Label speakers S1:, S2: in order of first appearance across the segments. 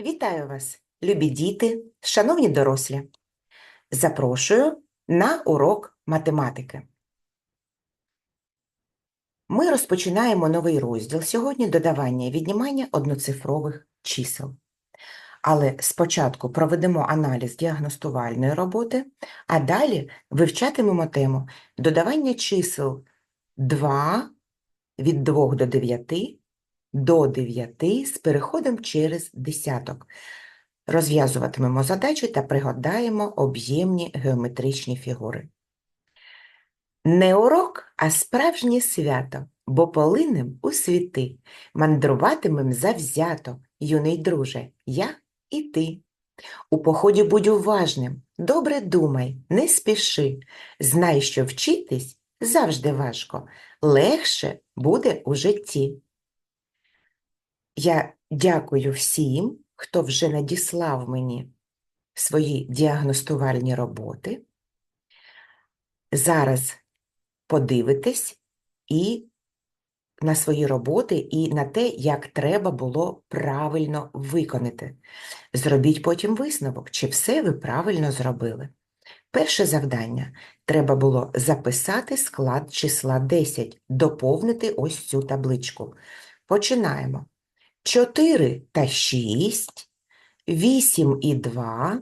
S1: Вітаю вас, любі діти, шановні дорослі. Запрошую на урок математики. Ми розпочинаємо новий розділ сьогодні додавання і віднімання одноцифрових чисел. Але спочатку проведемо аналіз діагностувальної роботи, а далі вивчатимемо тему додавання чисел 2 від 2 до 9 до 9 з переходом через десяток. Розв'язуватимемо задачі та пригадаємо об'ємні геометричні фігури. Не урок, а справжнє свято, бо полинем у світи, мандруватимем завзято, юний друже, я і ти. У поході будь уважним, добре думай, не спіши, знай, що вчитись завжди важко, легше буде у житті. Я дякую всім, хто вже надіслав мені свої діагностувальні роботи. Зараз подивитесь і на свої роботи, і на те, як треба було правильно виконати. Зробіть потім висновок, чи все ви правильно зробили. Перше завдання треба було записати склад числа 10, доповнити ось цю табличку. Починаємо. 4 та 6, 8 і 2,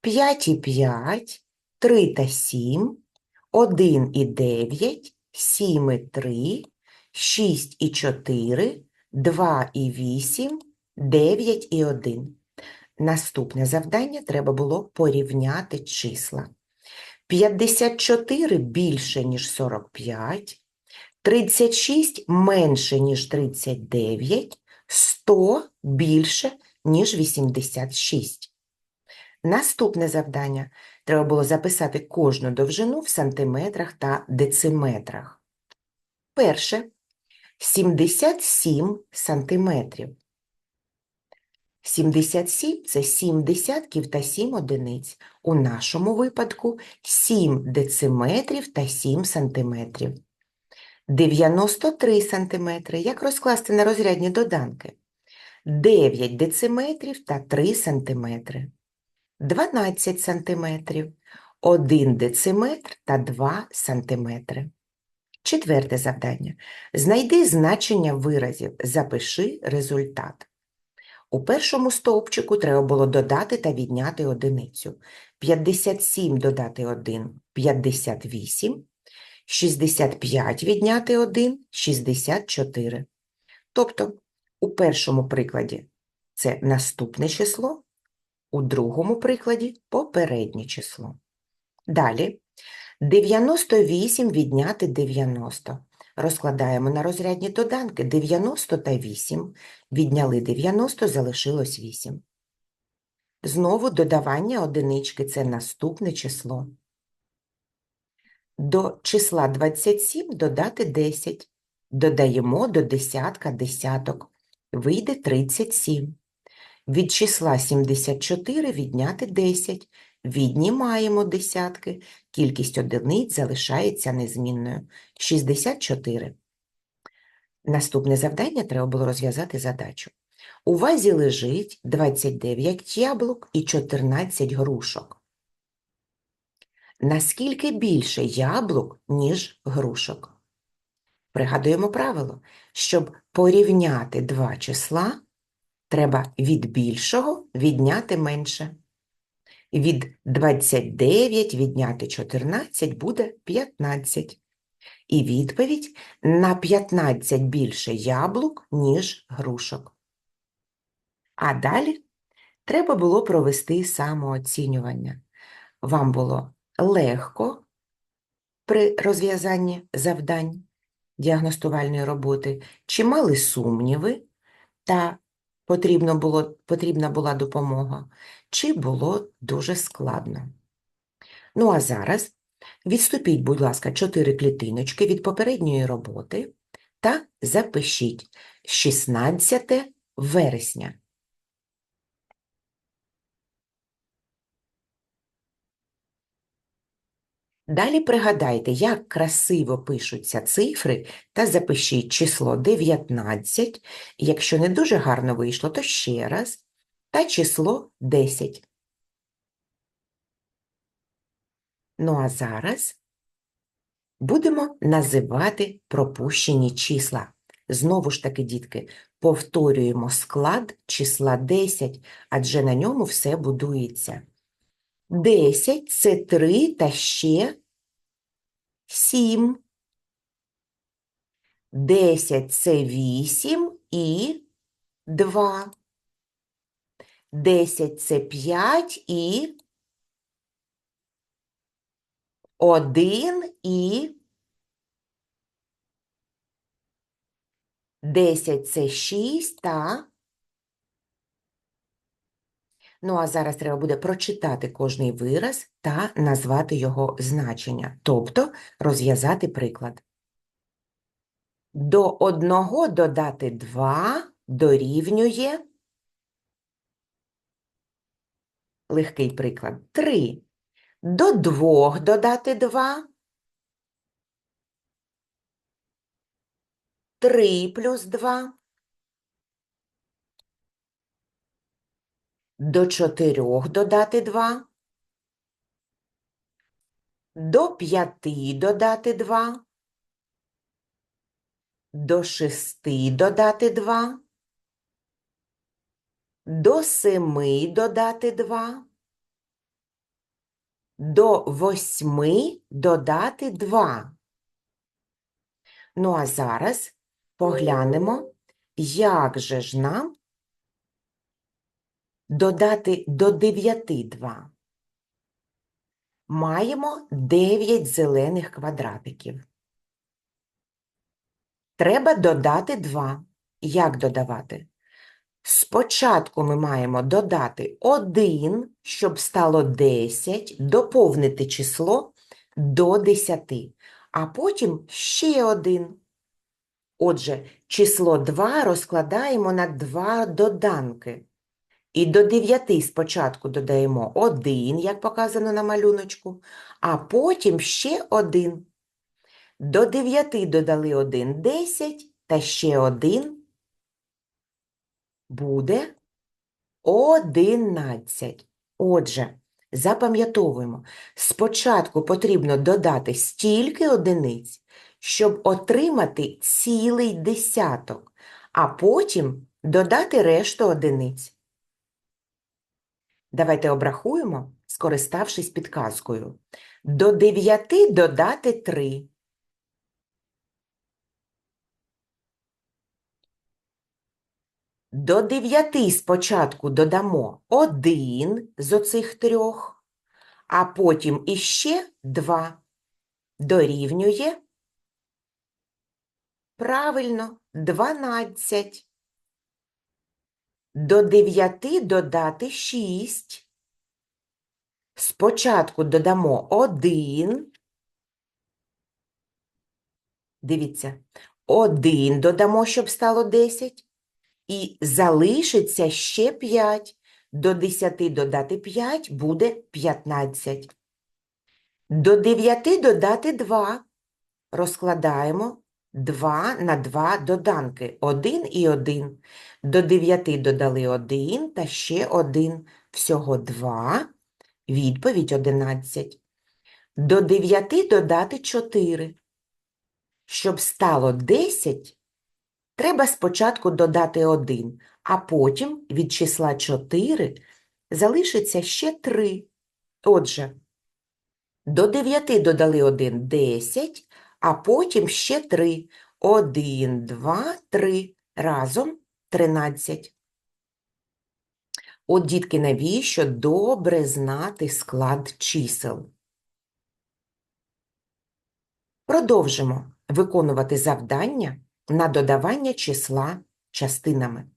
S1: 5 і 5, 3 та 7, 1 і 9, 7 і 3, 6 і 4, 2 і 8, 9 і 1. Наступне завдання треба було порівняти числа. 54 більше, ніж 45, 36 менше, ніж 39, 100 більше, ніж 86. Наступне завдання. Треба було записати кожну довжину в сантиметрах та дециметрах. Перше. 77 сантиметрів. 77 – це 7 десятків та 7 одиниць. У нашому випадку 7 дециметрів та 7 сантиметрів. 93 сантиметри. Як розкласти на розрядні доданки? 9 дециметрів та 3 сантиметри. 12 сантиметрів. 1 дециметр та 2 сантиметри. Четверте завдання. Знайди значення виразів. Запиши результат. У першому стовпчику треба було додати та відняти одиницю. 57 додати 1 – 58. 65 відняти 1 – 64. Тобто, у першому прикладі це наступне число, у другому прикладі попереднє число. Далі 98 відняти 90. Розкладаємо на розрядні доданки 90 та 8. Відняли 90, залишилось 8. Знову додавання одинички – це наступне число. До числа 27 додати 10. Додаємо до десятка десяток. Вийде 37. Від числа 74 відняти 10. Віднімаємо десятки. Кількість одиниць залишається незмінною. 64. Наступне завдання треба було розв'язати задачу. У вазі лежить 29 яблук і 14 грушок. Наскільки більше яблук, ніж грушок? Пригадуємо правило, щоб порівняти два числа, треба від більшого відняти менше. Від 29 відняти 14 буде 15. І відповідь на 15 більше яблук, ніж грушок. А далі треба було провести самооцінювання. Вам було легко при розв'язанні завдань діагностувальної роботи, чи мали сумніви та потрібно було, потрібна була допомога, чи було дуже складно. Ну а зараз відступіть, будь ласка, 4 клітиночки від попередньої роботи та запишіть 16 вересня. Далі пригадайте, як красиво пишуться цифри та запишіть число 19. Якщо не дуже гарно вийшло, то ще раз. та число 10. Ну а зараз будемо називати пропущені числа. Знову ж таки, дітки, повторюємо склад числа 10, адже на ньому все будується. 10 – це 3 та ще 7. 10 – це 8 і 2. 10 – це 5 і 1 і 10 – це 6 та... Ну, а зараз треба буде прочитати кожний вираз та назвати його значення, тобто розв'язати приклад. До одного додати 2 дорівнює легкий приклад 3. До двох додати 2 3 плюс 2 До чотирьох додати 2 До п'яти додати 2 До шести додати 2 До семи додати 2 До восьми додати 2 Ну, а зараз поглянемо, як же ж нам додати до 9 2. Маємо 9 зелених квадратиків. Треба додати 2. Як додавати? Спочатку ми маємо додати 1, щоб стало 10, доповнити число до 10, а потім ще один. Отже, число 2 розкладаємо на два доданки. І до 9 спочатку додаємо 1, як показано на малюночку, а потім ще 1. До 9 додали 1 – 10, та ще 1 буде 11. Отже, запам'ятовуємо, спочатку потрібно додати стільки одиниць, щоб отримати цілий десяток, а потім додати решту одиниць. Давайте обрахуємо, скориставшись підказкою. До 9 додати 3. До 9 спочатку додамо 1 з оцих трьох, а потім іще 2. Дорівнює правильно 12. До 9 додати 6. Спочатку додамо 1. Дивіться, 1 додамо, щоб стало 10. І залишиться ще 5. До 10 додати 5 буде 15. До 9 додати 2. Розкладаємо 2 на 2 доданки. 1 і 1. До 9 додали 1 та ще 1. Всього 2. Відповідь 11. До 9 додати 4. Щоб стало 10, треба спочатку додати 1, а потім від числа 4 залишиться ще 3. Отже, до 9 додали 1 – 10, а потім ще 3. 1, 2, 3. Разом 13. От, дітки, навіщо добре знати склад чисел? Продовжимо виконувати завдання на додавання числа частинами.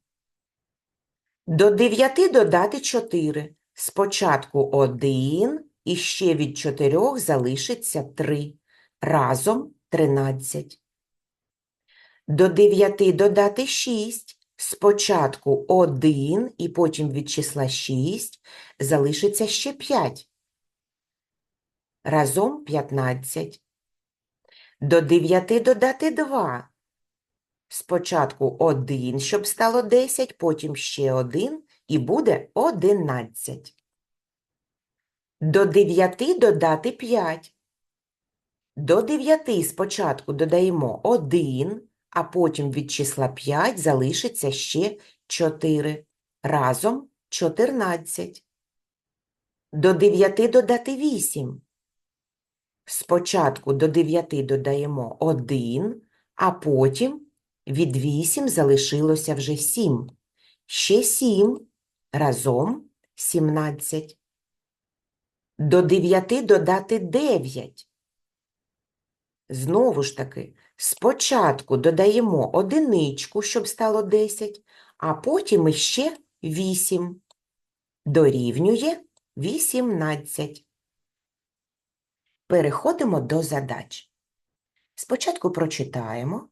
S1: До 9 додати 4. Спочатку 1, і ще від 4 залишиться 3. Разом 13. До 9 додати 6. Спочатку 1, і потім від числа 6 залишиться ще 5. Разом 15. До 9 додати 2. Спочатку 1, щоб стало 10, потім ще 1, і буде 11. До 9 додати 5. До 9 спочатку додаємо 1, а потім від числа 5 залишиться ще 4. Разом 14. До 9 додати 8. Спочатку до 9 додаємо 1, а потім від 8 залишилося вже 7. Ще 7. Разом 17. До 9 додати 9. Знову ж таки, спочатку додаємо одиничку, щоб стало 10, а потім іще 8. Дорівнює 18. Переходимо до задач. Спочатку прочитаємо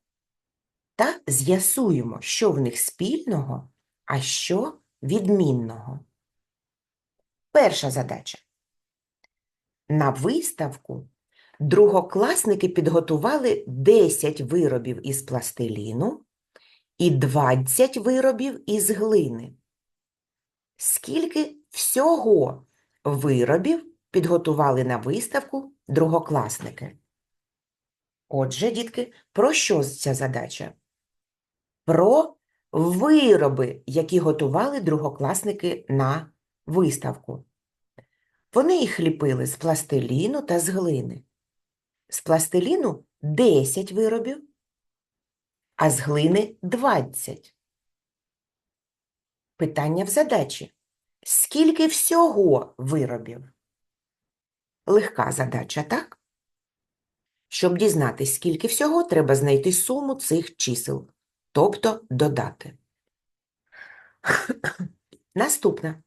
S1: та з'ясуємо, що в них спільного, а що відмінного. Перша задача. На виставку другокласники підготували 10 виробів із пластиліну і 20 виробів із глини. Скільки всього виробів підготували на виставку другокласники? Отже, дітки, про що ця задача? Про вироби, які готували другокласники на виставку. Вони їх ліпили з пластиліну та з глини. З пластиліну 10 виробів, а з глини 20. Питання в задачі. Скільки всього виробів? Легка задача, так? Щоб дізнатись, скільки всього, треба знайти суму цих чисел, тобто додати. Наступна.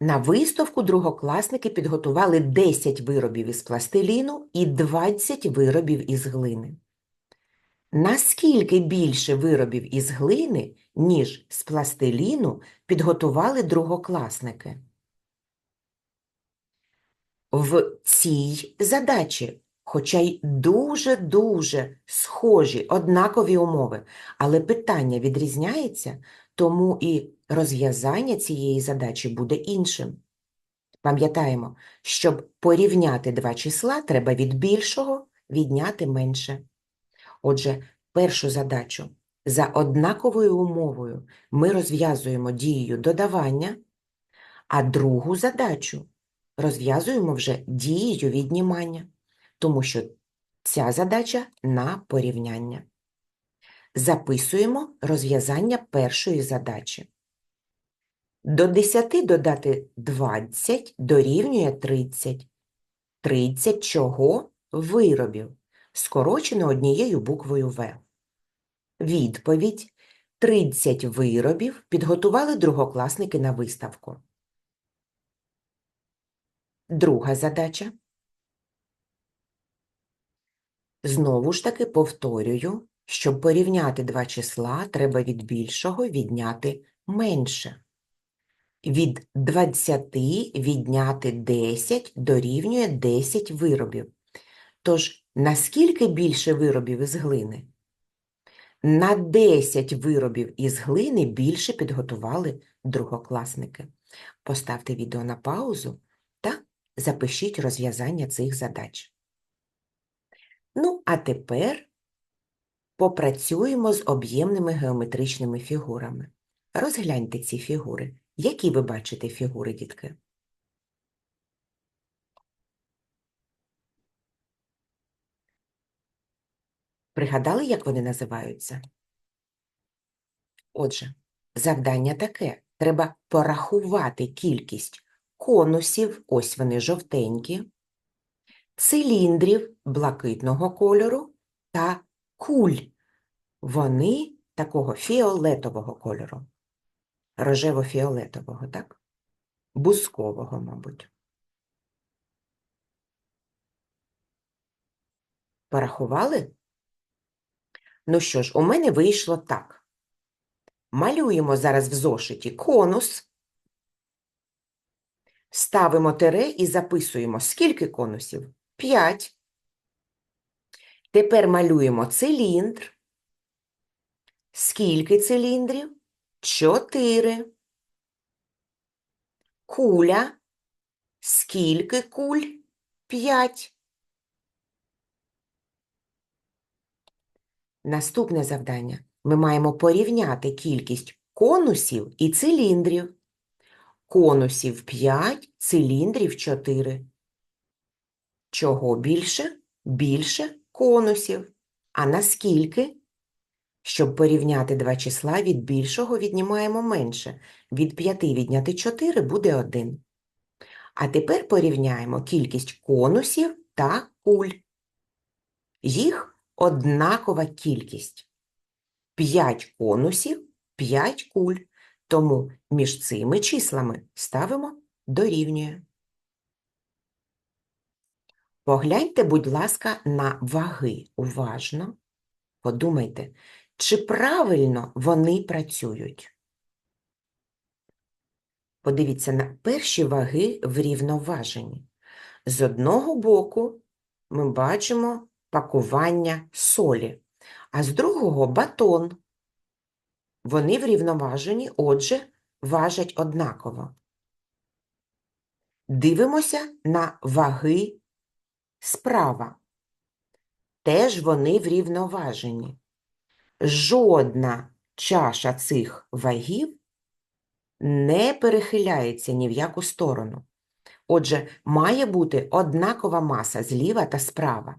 S1: На виставку другокласники підготували 10 виробів із пластиліну і 20 виробів із глини. Наскільки більше виробів із глини, ніж з пластиліну, підготували другокласники? В цій задачі, хоча й дуже-дуже схожі, однакові умови, але питання відрізняється, тому і розв'язання цієї задачі буде іншим. Пам'ятаємо, щоб порівняти два числа, треба від більшого відняти менше. Отже, першу задачу за однаковою умовою ми розв'язуємо дією додавання, а другу задачу розв'язуємо вже дією віднімання, тому що ця задача на порівняння. Записуємо розв'язання першої задачі. До 10 додати 20 дорівнює 30. 30 чого? Виробів, скорочено однією буквою В. Відповідь 30 виробів підготували другокласники на виставку. Друга задача. Знову ж таки повторюю, щоб порівняти два числа, треба від більшого відняти менше. Від 20 відняти 10 дорівнює 10 виробів. Тож, наскільки більше виробів із глини? На 10 виробів із глини більше підготували другокласники. Поставте відео на паузу та запишіть розв'язання цих задач. Ну, а тепер попрацюємо з об'ємними геометричними фігурами. Розгляньте ці фігури. Які ви бачите фігури, дітки? Пригадали, як вони називаються? Отже, завдання таке. Треба порахувати кількість конусів, ось вони жовтенькі, циліндрів блакитного кольору та куль. Вони такого фіолетового кольору. Рожево-фіолетового, так? Бускового, мабуть. Порахували? Ну що ж, у мене вийшло так. Малюємо зараз в зошиті конус, ставимо тире і записуємо, скільки конусів? П'ять. Тепер малюємо циліндр. Скільки циліндрів? Чотири. Куля. Скільки куль? П'ять. Наступне завдання. Ми маємо порівняти кількість конусів і циліндрів. Конусів 5, циліндрів 4. Чого більше? Більше конусів. А наскільки? Щоб порівняти два числа, від більшого віднімаємо менше. Від 5 відняти 4 буде 1. А тепер порівняємо кількість конусів та куль. Їх однакова кількість. 5 конусів, 5 куль. Тому між цими числами ставимо дорівнює. Погляньте, будь ласка, на ваги уважно. Подумайте, чи правильно вони працюють. Подивіться на перші ваги врівноважені. З одного боку ми бачимо пакування солі, а з другого батон. Вони врівноважені, отже, важать однаково. Дивимося на ваги справа. Теж вони врівноважені. Жодна чаша цих вагів не перехиляється ні в яку сторону. Отже, має бути однакова маса зліва та справа.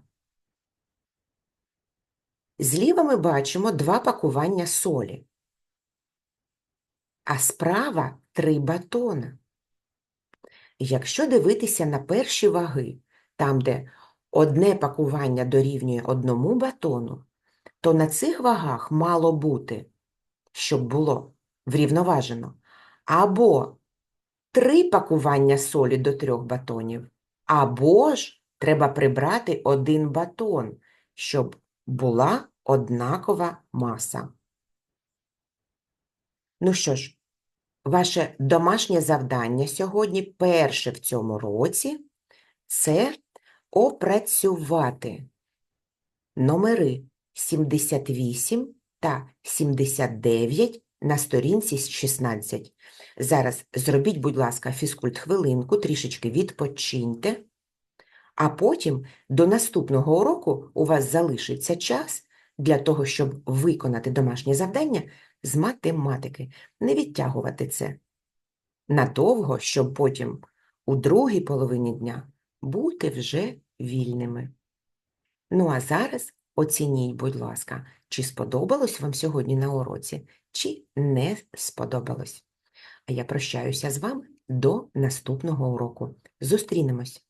S1: Зліва ми бачимо два пакування солі, а справа три батона. Якщо дивитися на перші ваги, там, де одне пакування дорівнює одному батону, то на цих вагах мало бути, щоб було врівноважено, або три пакування солі до трьох батонів, або ж треба прибрати один батон, щоб була однакова маса. Ну що ж, ваше домашнє завдання сьогодні, перше в цьому році, це опрацювати номери 78 та 79 на сторінці 16. Зараз зробіть, будь ласка, фізкульт хвилинку, трішечки відпочиньте, а потім до наступного уроку у вас залишиться час для того, щоб виконати домашнє завдання з математики. Не відтягувати це надовго, щоб потім у другій половині дня бути вже вільними. Ну а зараз оцініть, будь ласка, чи сподобалось вам сьогодні на уроці, чи не сподобалось. А я прощаюся з вами до наступного уроку. Зустрінемось!